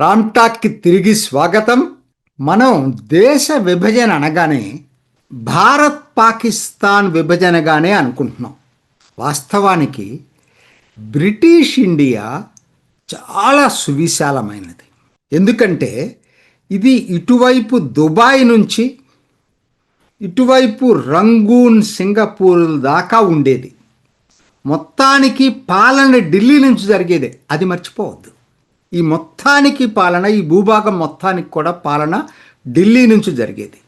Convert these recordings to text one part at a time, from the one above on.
రామ్టాక్కి తిరిగి స్వాగతం. మనం దేశ విభజన అనగానే భారత్ పాకిస్తాన్ విభజనగానే అనుకుంటున్నాం. వాస్తవానికి బ్రిటిష్ ఇండియా చాలా సువిశాలమైనది. ఎందుకంటే ఇది ఇటువైపు దుబాయ్ నుంచి ఇటువైపు రంగూన్ సింగపూర్ దాకా ఉండేది. మొత్తానికి పాలన ఢిల్లీ నుంచి జరిగేదే. అది మర్చిపోవద్దు. ఈ మొత్తానికి పాలన ఈ భూభాగం మొత్తానికి కూడా పాలన ఢిల్లీ నుంచి జరిగేది.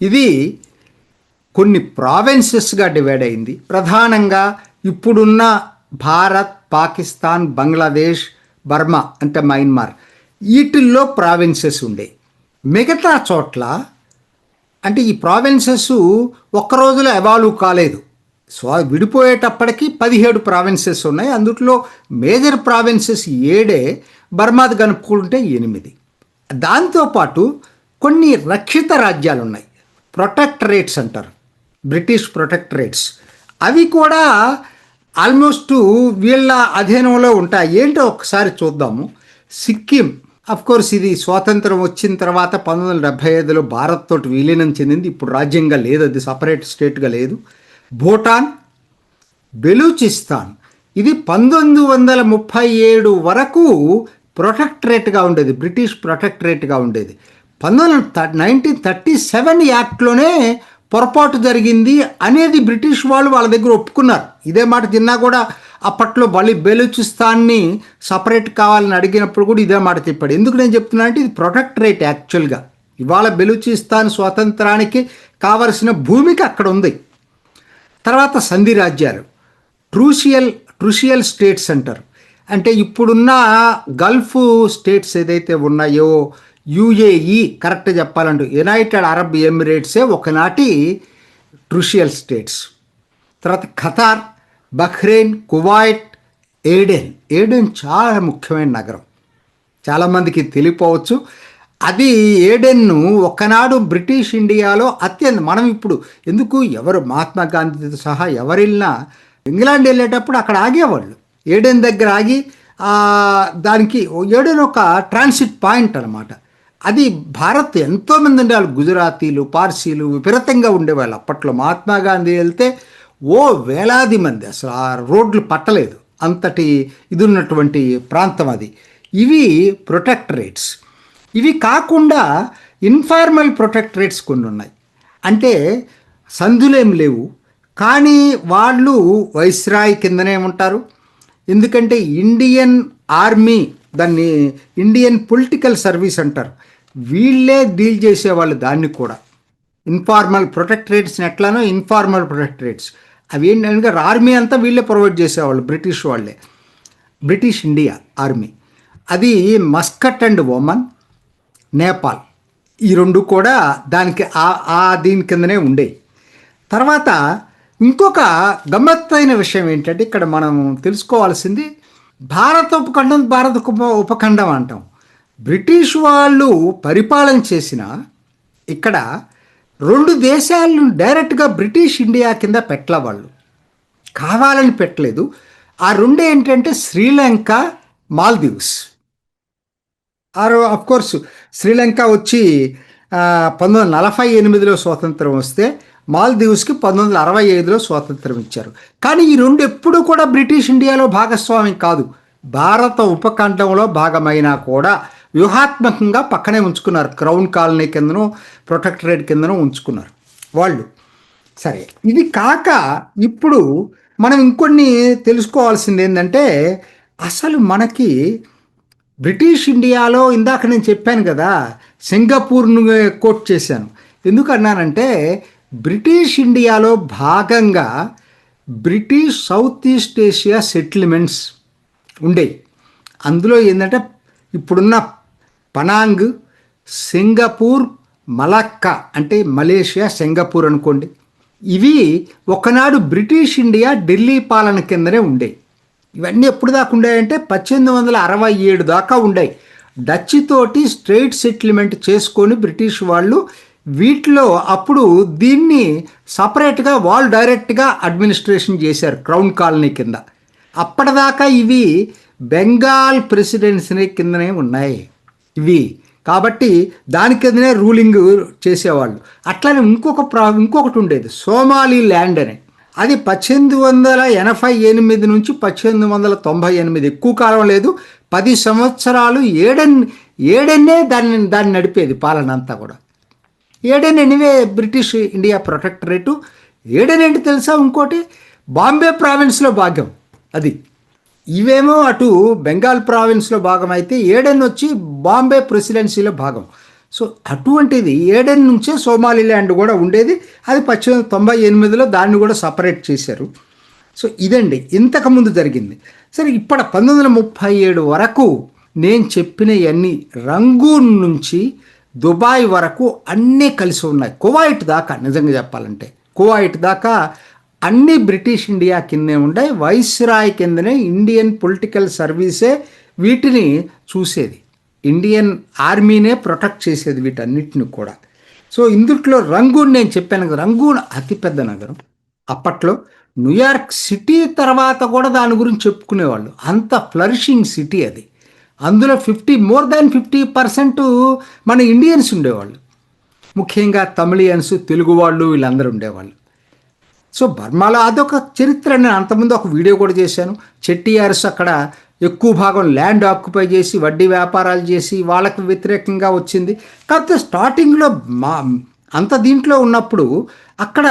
ఇది కొన్ని ప్రావిన్సెస్గా డివైడ్ అయింది. ప్రధానంగా ఇప్పుడున్న భారత్ పాకిస్తాన్ బంగ్లాదేశ్ బర్మా అంటే మయన్మార్ వీటిల్లో ప్రావిన్సెస్ ఉండే. మిగతా చోట్ల అంటే ఈ ప్రావిన్సెస్ ఒక్క రోజులో ఎవాల్వ్ కాలేదు. సో విడిపోయేటప్పటికి పదిహేడు ప్రావిన్సెస్ ఉన్నాయి. అందుట్లో మేజర్ ప్రావిన్సెస్ ఏడే బర్మాది కనుక్కుంటే ఎనిమిది. దాంతోపాటు కొన్ని రక్షిత రాజ్యాలు ఉన్నాయి ప్రొటెక్టరేట్స్ అంటారు. బ్రిటిష్ ప్రొటెక్టరేట్స్ అవి కూడా ఆల్మోస్ట్ వీళ్ళ అధీనంలో ఉంటాయి. ఏంటో ఒకసారి చూద్దాము. సిక్కిం కోర్స్ ఇది స్వాతంత్రం వచ్చిన తర్వాత పంతొమ్మిది వందల డెబ్బై ఐదులో భారత్ తోటి విలీనం చెందింది. ఇప్పుడు రాజ్యంగా లేదు. అది సపరేట్ స్టేట్గా లేదు. భూటాన్ బెలూచిస్తాన్. ఇది పంతొమ్మిది వందల ముప్పై ఏడు వరకు ప్రొటెక్టరేట్గా ఉండేది బ్రిటిష్ ప్రొటెక్టరేట్గా ఉండేది. పంతొమ్మిది వందల నైన్టీన్ థర్టీ సెవెన్ యాక్ట్లోనే పొరపాటు జరిగింది అనేది బ్రిటిష్ వాళ్ళు వాళ్ళ దగ్గర ఒప్పుకున్నారు. ఇదే మాట తిన్నా కూడా అప్పట్లో బలి బెలూచిస్తాన్ని సపరేట్ కావాలని అడిగినప్పుడు కూడా ఇదే మాట చెప్పాడు ఎందుకు నేను చెప్తున్నా అంటే ఇది ప్రొటెక్టరేట్ యాక్చువల్గా. ఇవాళ బెలూచిస్తాన్ స్వాతంత్రానికి కావలసిన భూమికి అక్కడ ఉంది. తర్వాత సంధి రాజ్యాలు. ట్రూషియల్ ట్రూషియల్ స్టేట్స్ అంటారు. అంటే ఇప్పుడున్న గల్ఫ్ స్టేట్స్ ఏదైతే ఉన్నాయో యుఏఈ కరెక్ట్ చెప్పాలంటే యునైటెడ్ అరబ్ ఎమిరేట్సే ఒకనాటి ట్రూషియల్ స్టేట్స్ తర్వాత Qatar Bahrain Kuwait Aden Aden చాలా ముఖ్యమైన నగరం. చాలామందికి తెలియపోవచ్చు. అది ఏడెన్ను ఒకనాడు బ్రిటిష్ ఇండియాలో అత్యంత మనం ఇప్పుడు ఎందుకు ఎవరు మహాత్మా గాంధీతో సహా ఎవరెళ్ళినా ఇంగ్లాండ్ వెళ్ళేటప్పుడు అక్కడ ఆగేవాళ్ళు. ఏడెన్ దగ్గర ఆగి దానికి ఏడెన్ ఒక ట్రాన్సిట్ పాయింట్ అనమాట అది భారత్ ఎంతోమంది ఉండేవాళ్ళు గుజరాతీలు పార్సీలు విపరీతంగా ఉండేవాళ్ళు. అప్పట్లో మహాత్మా గాంధీ వెళ్తే ఓ వేలాది మంది అసలు ఆ రోడ్లు పట్టలేదు. అంతటి ఇది ఉన్నటువంటి ప్రాంతం అది. ఇవి ప్రొటెక్టరేట్స్ ఇవి కాకుండా ఇన్ఫార్మల్ ప్రొటెక్టరేట్స్ కొన్ని ఉన్నాయి. అంటే సంధులేం లేవు. కానీ వాళ్ళు వైస్రాయ్ కిందనే ఉంటారు. ఎందుకంటే ఇండియన్ ఆర్మీ దాన్ని ఇండియన్ పొలిటికల్ సర్వీస్ అంటారు. వీళ్ళే డీల్ చేసేవాళ్ళు దాన్ని కూడా. ఇన్ఫార్మల్ ప్రొటెక్టరేట్స్ని ఎట్లానో ఇన్ఫార్మల్ ప్రొటెక్టరేట్స్ అవి ఏంటంటే ఆర్మీ అంతా వీళ్ళే ప్రొవైడ్ చేసేవాళ్ళు బ్రిటిష్ వాళ్ళే. British India army. అది మస్కట్ అండ్ ఒమన్ నేపాల్. ఈ రెండు కూడా దానికి ఆ- ఆ దీని కిందనే ఉండేవి తర్వాత ఇంకొక గమ్మత్తైన విషయం ఏంటంటే ఇక్కడ మనం తెలుసుకోవాల్సింది భారత ఉపఖండం భారత ఉప- ఉపఖండం అంటాం. బ్రిటిష్ వాళ్ళు పరిపాలన చేసిన ఇక్కడ రెండు దేశాలను డైరెక్ట్గా బ్రిటిష్ ఇండియా కింద పెట్టల వాళ్ళు. కావాలని పెట్టలేదు. ఆ రెండు ఏంటంటే శ్రీలంక మాల్దీవ్స్. ఆరో కోర్స్ శ్రీలంక వచ్చి పంతొమ్మిది వందల నలభై ఎనిమిదిలో స్వాతంత్రం వస్తే మాల్దీవ్స్కి పంతొమ్మిది వందల అరవై ఐదులో స్వాతంత్రం ఇచ్చారు. కానీ ఈ రెండు ఎప్పుడూ కూడా బ్రిటిష్ ఇండియాలో భాగస్వామ్యం కాదు. భారత ఉపఖండంలో భాగమైనా కూడా వ్యూహాత్మకంగా పక్కనే ఉంచుకున్నారు. క్రౌన్ కాలనీ కిందనో ప్రొటెక్టరేట్ కిందనో ఉంచుకున్నారు వాళ్ళు. సరే ఇది కాక ఇప్పుడు మనం ఇంకొన్ని తెలుసుకోవాల్సింది ఏంటంటే అసలు మనకి బ్రిటిష్ ఇండియాలో ఇందాక నేను చెప్పాను కదా సింగపూర్ను కోట్ చేశాను. ఎందుకు అన్నానంటే బ్రిటిష్ ఇండియాలో భాగంగా British South East Asia settlements ఉండేవి అందులో ఏంటంటే ఇప్పుడున్న పనాంగ్ సింగపూర్ మలక్కా అంటే మలేషియా సింగపూర్ అనుకోండి. ఇవి ఒకనాడు బ్రిటిష్ ఇండియా ఢిల్లీ పాలన కిందనే ఉండేవి ఇవన్నీ ఎప్పుడు దాకా ఉండేయంటే పద్దెనిమిది వందల అరవై ఏడు దాకా ఉండాయి. డచ్ తోటి స్ట్రైట్ సెటిల్మెంట్ చేసుకొని బ్రిటిష్ వాళ్ళు వీటిలో అప్పుడు దీన్ని సపరేట్గా వాళ్ళు డైరెక్ట్గా అడ్మినిస్ట్రేషన్ చేశారు క్రౌన్ కాలనీ కింద. అప్పటిదాకా ఇవి బెంగాల్ ప్రెసిడెన్సీ కిందనే ఉన్నాయి. ఇవి. కాబట్టి దాని కిందనే రూలింగ్ చేసేవాళ్ళు. అట్లనే ఇంకొక ప్రా ఇంకొకటి ఉండేది. సోమాలి ల్యాండ్ అని. అది పద్దెనిమిది వందల ఎనభై ఎనిమిది నుంచి పద్దెనిమిది వందల తొంభై ఎనిమిది. ఎక్కువ కాలం లేదు. పది సంవత్సరాలు ఏడెన్ ఏడెన్నే దాన్ని దాన్ని నడిపేది పాలన అంతా కూడా. Aden anyway British India protectorate. Aden ఏంటి తెలుసా ఇంకోటి? బాంబే ప్రావిన్స్లో భాగం అది. ఇవేమో అటు బెంగాల్ ప్రావిన్స్లో భాగం అయితే ఏడెన్ వచ్చి బాంబే ప్రెసిడెన్సీలో భాగం. సో అటువంటిది ఏడెన్ నుంచే సోమాలిల్యాండ్ కూడా ఉండేది. అది పద్దెనిమిది తొంభై ఎనిమిదిలో దాన్ని కూడా సపరేట్ చేశారు. సో ఇదండి ఇంతకుముందు జరిగింది. సరే ఇప్పుడు పంతొమ్మిది వందల ముప్పై ఏడు వరకు నేను చెప్పిన అన్ని రంగూన్ నుంచి దుబాయ్ వరకు అన్నీ కలిసి ఉన్నాయి. కువైట్ దాకా నిజంగా చెప్పాలంటే. కువైట్ దాకా అన్ని బ్రిటిష్ ఇండియా కిందే ఉండే వైస్రాయ్ కిందనే ఇండియన్ పొలిటికల్ సర్వీసే వీటిని చూసేది. ఇండియన్ ఆర్మీనే ప్రొటెక్ట్ చేసేది వీటన్నిటిని కూడా. సో ఇందుట్లో రంగూన్ నేను చెప్పాను కదా రంగూన్ అతిపెద్ద నగరం. అప్పట్లో న్యూయార్క్ సిటీ తర్వాత కూడా దాని గురించి చెప్పుకునేవాళ్ళు. అంత ఫ్లరిషింగ్ సిటీ అది. అందులో fifty more than fifty percent మన ఇండియన్స్ ఉండేవాళ్ళు. ముఖ్యంగా తమిళియన్స్ తెలుగు వాళ్ళు వీళ్ళందరూ ఉండేవాళ్ళు. సో బర్మాలో అదొక చరిత్ర. నేను అంతకుముందు ఒక వీడియో కూడా చేశాను. చెట్టియార్స్ అక్కడ ఎక్కువ భాగం ల్యాండ్ ఆక్యుపై చేసి వడ్డీ వ్యాపారాలు చేసి వాళ్ళకు వ్యతిరేకంగా వచ్చింది. కాకపోతే స్టార్టింగ్లో మా అంత దీంట్లో ఉన్నప్పుడు అక్కడ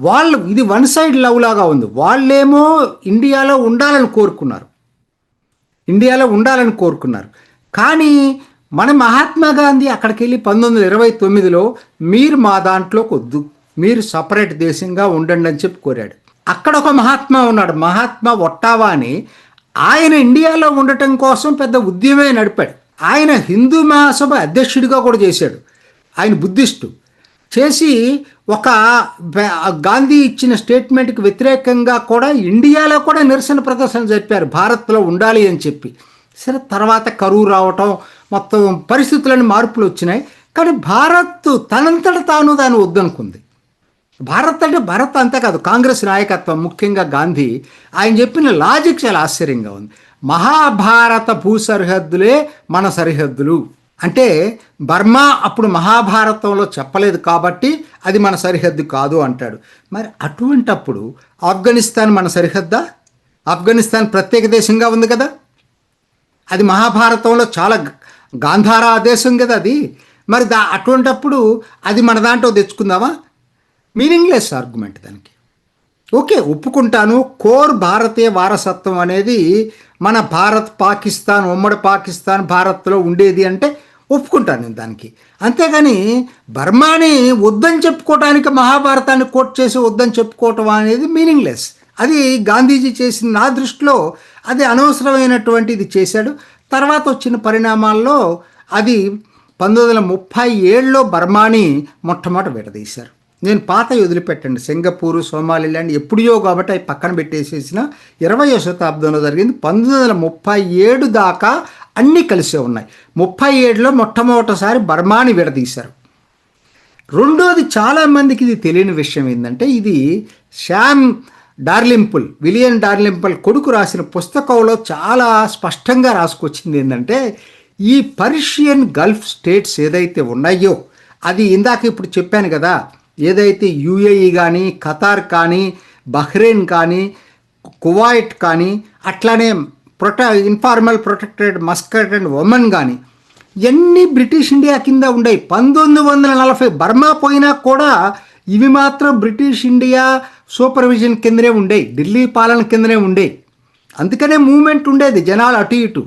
వాళ్ళు ఇది వన్ సైడ్ లవ్ లాగా ఉంది. వాళ్ళేమో ఇండియాలో ఉండాలని కోరుకున్నారు. ఇండియాలో ఉండాలని కోరుకున్నారు. కానీ మన మహాత్మా గాంధీ అక్కడికి వెళ్ళి పంతొమ్మిది వందల ఇరవై తొమ్మిదిలో మీరు మా దాంట్లోకి వద్దు మీరు సపరేట్ దేశంగా ఉండండి అని చెప్పి కోరాడు. అక్కడ ఒక మహాత్మా ఉన్నాడు మహాత్మా ఒట్టావా అని ఆయన ఇండియాలో ఉండటం కోసం పెద్ద ఉద్యమే నడిపాడు. ఆయన హిందూ మహాసభ అధ్యక్షుడిగా కూడా చేశాడు. ఆయన బుద్ధిస్టు. చేసి ఒక గాంధీ ఇచ్చిన స్టేట్మెంట్కి వ్యతిరేకంగా కూడా ఇండియాలో కూడా నిరసన ప్రదర్శన జరిపారు. భారత్లో ఉండాలి అని చెప్పి. సరే తర్వాత కరువు రావటం మొత్తం పరిస్థితులని మార్పులు వచ్చినాయి. కానీ భారత్ తనంతట తాను దాన్ని వద్దనుకుంది. భారత్ అంటే భారత్ అంతే కాదు కాంగ్రెస్ నాయకత్వం ముఖ్యంగా గాంధీ ఆయన చెప్పిన లాజిక్ చాలా ఆశ్చర్యంగా ఉంది. మహాభారత భూ సరిహద్దులే మన సరిహద్దులు. అంటే బర్మా అప్పుడు మహాభారతంలో చెప్పలేదు కాబట్టి అది మన సరిహద్దు కాదు అంటాడు. మరి అటువంటప్పుడు ఆఫ్ఘనిస్తాన్ మన సరిహద్దా? ఆఫ్ఘనిస్తాన్ ప్రత్యేక దేశంగా ఉంది కదా. అది మహాభారతంలో చాలా గాంధారా దేశం కదా అది. మరి దా అటువంటప్పుడు అది మన దాంట్లో తెచ్చుకుందామా? మీనింగ్లెస్ ఆర్గ్యుమెంట్ దానికి. ఓకే ఒప్పుకుంటాను. కోర్ భారతీయ వారసత్వం అనేది మన భారత్ పాకిస్తాన్ ఉమ్మడి పాకిస్తాన్ భారత్లో ఉండేది అంటే ఒప్పుకుంటాను నేను దానికి. అంతేగాని బర్మాని వద్దని చెప్పుకోవడానికి మహాభారతాన్ని కోట్ చేసి వద్దని చెప్పుకోవటం అనేది మీనింగ్లెస్. అది గాంధీజీ చేసిన నా దృష్టిలో అది అనవసరమైనటువంటిది చేశాడు. తర్వాత వచ్చిన పరిణామాల్లో అది పంతొమ్మిది వందల ముప్పై ఏడులో బర్మాని మొట్టమొదట విడదీశారు. నేను పాత వదిలిపెట్టండి. సింగపూరు సోమాలిలాండ్ ఎప్పుడో కాబట్టి అవి పక్కన పెట్టేసేసిన ఇరవయో శతాబ్దంలో జరిగింది. పంతొమ్మిది వందల ముప్పై ఏడు దాకా అన్నీ కలిసే ఉన్నాయి. ముప్పై ఏడులో మొట్టమొదటిసారి బర్మాని విడదీశారు. రెండోది చాలామందికి ఇది తెలియని విషయం ఏంటంటే ఇది శ్యామ్ డార్లింపుల్ విలియం డార్లింపుల్ కొడుకు రాసిన పుస్తకంలో చాలా స్పష్టంగా రాసుకొచ్చింది ఏంటంటే ఈ పర్షియన్ గల్ఫ్ స్టేట్స్ ఏదైతే ఉన్నాయో అది ఇందాక ఇప్పుడు చెప్పాను కదా ఏదైతే యుఏఈ కానీ ఖతార్ కానీ బహ్రెయిన్ కానీ కువైట్ కానీ అట్లానే ప్రొట informal protected Muscat and Oman కానీ ఇవన్నీ బ్రిటిష్ ఇండియా కింద ఉండేవి పంతొమ్మిది వందల నలభై బర్మా పోయినా కూడా ఇవి మాత్రం బ్రిటిష్ ఇండియా సూపర్విజన్ కిందనే ఉండేవి ఢిల్లీ పాలన కిందనే ఉండేవి అందుకనే మూమెంట్ ఉండేది జనాలు అటు ఇటు.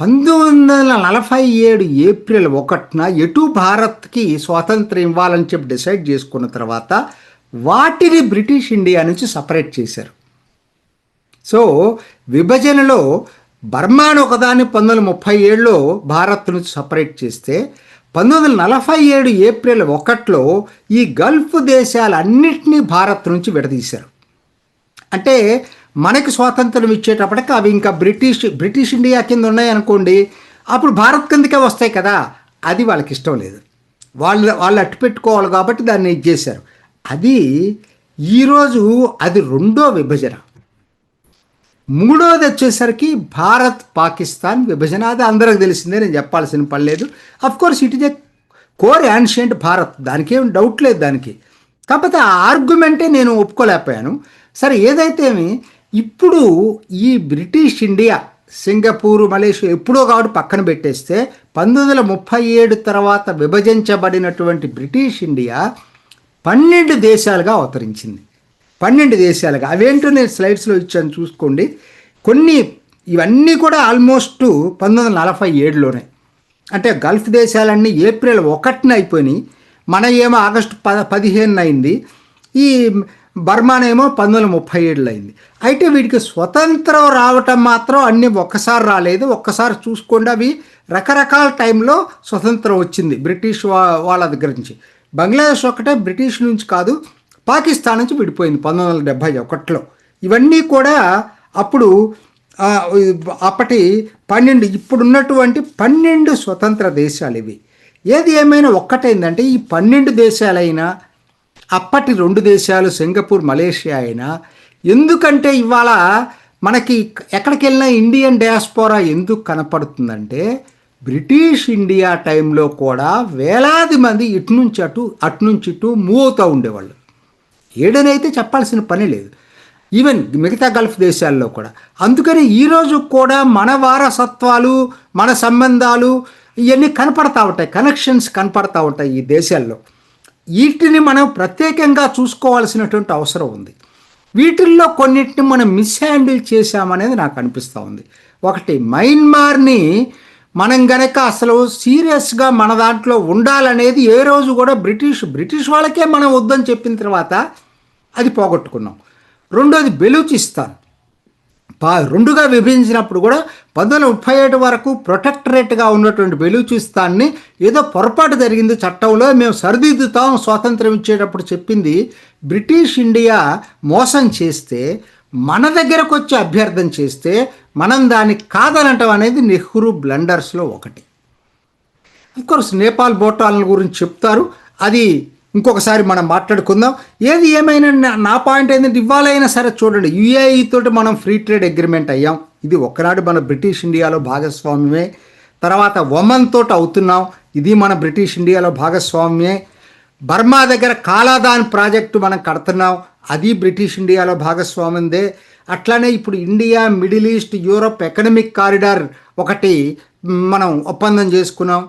పంతొమ్మిది వందల నలభై ఏడు ఏప్రిల్ ఒకటిన ఎటు భారత్కి స్వాతంత్రం ఇవ్వాలని చెప్పి డిసైడ్ చేసుకున్న తర్వాత వాటిని బ్రిటిష్ ఇండియా నుంచి సపరేట్ చేశారు. సో విభజనలో బర్మాను ఒకదాన్ని పంతొమ్మిది వందల ముప్పై ఏడులో భారత్ నుంచి సపరేట్ చేస్తే పంతొమ్మిది వందల నలభై ఏడు ఏప్రిల్ ఒకటిలో ఈ గల్ఫ్ దేశాలన్నింటినీ భారత్ నుంచి విడదీశారు. అంటే మనకి స్వాతంత్రం ఇచ్చేటప్పటికి అవి ఇంకా బ్రిటిష్ బ్రిటిష్ ఇండియా కింద ఉన్నాయనుకోండి అప్పుడు భారత్ కిందకే వస్తాయి కదా. అది వాళ్ళకి ఇష్టం లేదు. వాళ్ళు వాళ్ళు అట్టు పెట్టుకోవాలి కాబట్టి దాన్ని ఇచ్చేశారు అది ఈరోజు అది రెండో విభజన. మూడోది వచ్చేసరికి భారత్ పాకిస్తాన్ విభజన. అది అందరికి తెలిసిందే నేను చెప్పాల్సిన పని లేదు. Course it is a core ancient Bharat. దానికి ఏం డౌట్ లేదు దానికి. కాకపోతే ఆ ఆర్గ్యుమెంటే నేను ఒప్పుకోలేకపోయాను. సరే ఏదైతేమి ఇప్పుడు ఈ బ్రిటిష్ ఇండియా సింగపూర్ మలేషియా ఎప్పుడో కాబట్టి పక్కన పెట్టేస్తే పంతొమ్మిది వందల ముప్పై ఏడు తర్వాత విభజించబడినటువంటి బ్రిటిష్ ఇండియా పన్నెండు దేశాలుగా అవతరించింది. పన్నెండు దేశాలుగా. అవేంటో నేను స్లైడ్స్లో ఇచ్చాను చూసుకోండి. కొన్ని ఇవన్నీ కూడా ఆల్మోస్ట్ పంతొమ్మిది వందల నలభై ఏడులోనే. అంటే గల్ఫ్ దేశాలన్నీ ఏప్రిల్ ఒకటిన అయిపోయినాయి. మన ఏమో ఆగస్టు పద పదిహేను అయింది. ఈ బర్మానేమో పంతొమ్మిది వందల ముప్పై ఏడులో అయింది. అయితే వీటికి స్వతంత్రం రావటం మాత్రం అన్నీ ఒక్కసారి రాలేదు. ఒక్కసారి చూసుకోండి అవి. రకరకాల టైంలో స్వతంత్రం వచ్చింది బ్రిటిష్ వా వాళ్ళ దగ్గర నుంచి. బంగ్లాదేశ్ ఒక్కటే బ్రిటిష్ నుంచి కాదు పాకిస్తాన్ నుంచి విడిపోయింది పంతొమ్మిది వందల డెబ్భై ఒకటిలో. ఇవన్నీ కూడా అప్పుడు అప్పటి పన్నెండు ఇప్పుడున్నటువంటి పన్నెండు స్వతంత్ర దేశాలు ఇవి. ఏది ఏమైనా ఒక్కటైందంటే ఈ పన్నెండు దేశాలైనా అప్పటి రెండు దేశాలు సింగపూర్ మలేషియా అయినా ఎందుకంటే ఇవాళ మనకి ఎక్కడికి వెళ్ళినా ఇండియన్ డయాస్పోరా ఎందుకు కనపడుతుందంటే బ్రిటిష్ ఇండియా టైంలో కూడా వేలాది మంది ఇటు నుంచి అటు అటు నుంచి ఇటు మూవ్ అవుతూ ఉండేవాళ్ళు. ఏడనైతే చెప్పాల్సిన పని లేదు. ఈవెన్ మిగతా గల్ఫ్ దేశాల్లో కూడా. అందుకని ఈరోజు కూడా మన వారసత్వాలు మన సంబంధాలు ఇవన్నీ కనపడతా ఉంటాయి. కనెక్షన్స్ కనపడతా ఉంటాయి ఈ దేశాల్లో. వీటిని మనం ప్రత్యేకంగా చూసుకోవాల్సినటువంటి అవసరం ఉంది. వీటిల్లో కొన్నిటిని మనం మిస్ హ్యాండిల్ చేశామనేది నాకు అనిపిస్తూ ఉంది. ఒకటి మయన్మార్ని మనం గనక అసలు సీరియస్గా మన దాంట్లో ఉండాలనేది ఏ రోజు కూడా బ్రిటిష్ బ్రిటిష్ వాళ్ళకే మనం వద్దని చెప్పిన తర్వాత అది పోగొట్టుకున్నాం. రెండోది బెలూచిస్తాన్. పా రెండుగా విభజించినప్పుడు కూడా పంతొమ్మిది ముప్పై ఏడు వరకు ప్రొటెక్టరేట్గా ఉన్నటువంటి బెలూచిస్తాన్ని ఏదో పొరపాటు జరిగింది చట్టంలో మేము సరిదిద్దుతాం స్వాతంత్రం ఇచ్చేటప్పుడు చెప్పింది. బ్రిటిష్ ఇండియా మోసం చేస్తే మన దగ్గరకు వచ్చి అభ్యర్థన చేస్తే మనం దాన్ని కాదనటం అనేది నెహ్రూ బ్లండర్స్లో ఒకటి. అఫ్కోర్స్ నేపాల్ భూటాన్ల గురించి చెప్తారు. అది ఇంకొకసారి మనం మాట్లాడుకుందాం. ఏది ఏమైనా నా- పాయింట్ ఏంటంటే ఇవ్వాలైనా సరే చూడండి యుఏఈ తోటి మనం ఫ్రీ ట్రేడ్ అగ్రిమెంట్ అయ్యాం. ఇది ఒకనాడు మన బ్రిటిష్ ఇండియాలో భాగస్వామ్యమే. తర్వాత ఒమన్ తోటి అవుతున్నాం. ఇది మన బ్రిటిష్ ఇండియాలో భాగస్వామ్యమే. బర్మా దగ్గర కాలాదాన్ ప్రాజెక్టు మనం కడుతున్నాం. అది బ్రిటిష్ ఇండియాలో భాగస్వామ్యందే. అట్లానే ఇప్పుడు India Middle East Europe economic corridor ఒకటి మనం ఒప్పందం చేసుకున్నాం.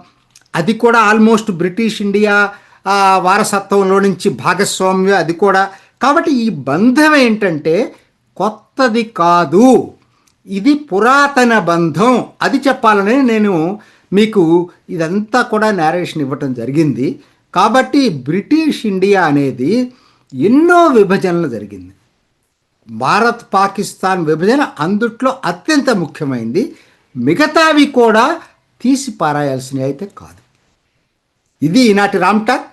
అది కూడా ఆల్మోస్ట్ బ్రిటిష్ ఇండియా వారసత్వంలో నుంచి భాగస్వామ్యం అది కూడా. కాబట్టి ఈ బంధం ఏంటంటే కొత్తది కాదు. ఇది పురాతన బంధం. అది చెప్పాలని నేను మీకు ఇదంతా కూడా నేరేషన్ ఇవ్వటం జరిగింది. కాబట్టి బ్రిటిష్ ఇండియా అనేది ఎన్నో విభజనలు జరిగింది. భారత్ పాకిస్తాన్ విభజన అందుట్లో అత్యంత ముఖ్యమైంది. మిగతావి కూడా తీసి పారాయాల్సినవి అయితే కాదు. ఇది ఈనాటి రామ్టాక్